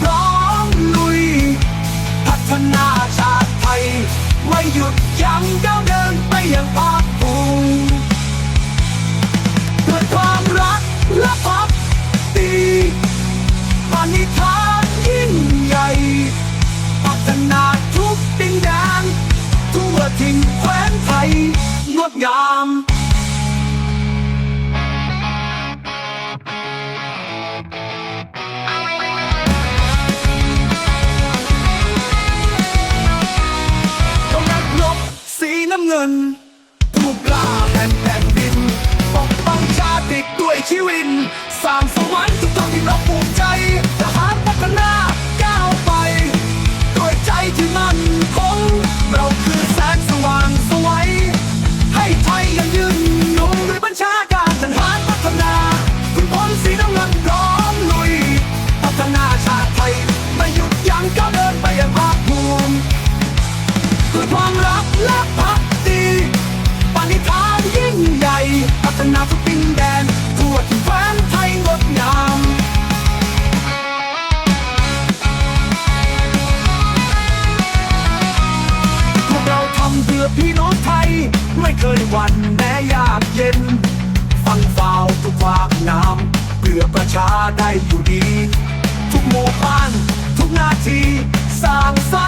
พร้อมลุย พัฒนาชาติไทย ไม่หยุดยั้งก้าวเดินไปอย่างภาคภูมิด้วยความรักและพักตีปณิธานยิ่งใหญ่ พัฒนาทุกดินแดนทั่วถิ่นแคว้นไทยงดงาม เงิน ผู้กล้าแผ่นแผ่นดินปกป้องชาติด้วยชีวิตสร้างสวรรค์ พื่อพี่น้องไทย ไม่เคยวันแม้ยากเย็น ฟังฝ่าวทุกภาคนามเพื่อประชาได้อยู่ดี ทุกหมู่บ้าน ทุกนาทีสร้างสร